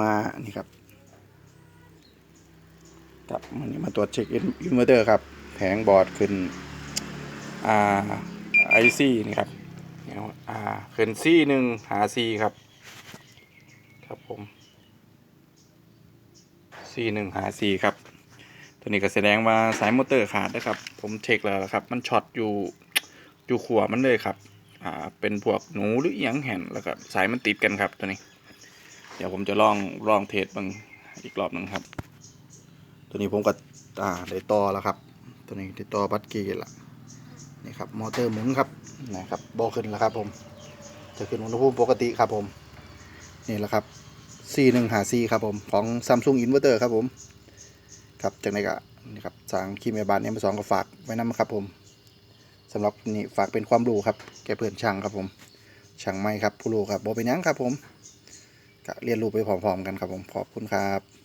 มานี่ครับครับวันนี้มาตรวจเช็คอินเวอร์เตอร์ครับ แผงบอร์ดขึ้นอ่าไอซี่นี่ครับเนี่ยอ่าขึ้นซี่หนึ่งหาซีครับ ครับผมซี่หนึ่งหาซีครับ ตัวนี้ก็แสดงว่าสายมอเตอร์ขาดนะครับ ผมเช็คแล้วครับ มันช็อตอยู่อยู่ขัวมันเลยครับ อ่าเป็นพวกหนูหรืออหยังแห่นแล้วก็สายมันติดกันครับตัวนี้ เดี๋ยวผมจะลองลองเทสบางอีกรอบหนึ่งครับ ตัวนี้ผมก็อ่าได้ต่อแล้วครับ ตัวนี้ได้ต่อบัตเกียร์ละนี่ครับมอเตอร์หมุนครับนะครับโบขึ้นแล้วครับ ผม จะขึ้นอุณหภูมิปกติครับผมนี่แหละครับ C1 หา C ครับผมของ Samsung Inverter ครับผมครับจากนั้นก็นี่ครับสางคีเมบานเอ็มสองก็ฝากไว้นะครับผมสำหรับนี่ฝากเป็นความรู้ครับ แกเพื่อนช่างครับผมช่างไม่ครับผู้รู้ครับโบเป็นยังครับผม ก็เรียนรู้ไปพร้อมๆกันครับผมขอบคุณครับ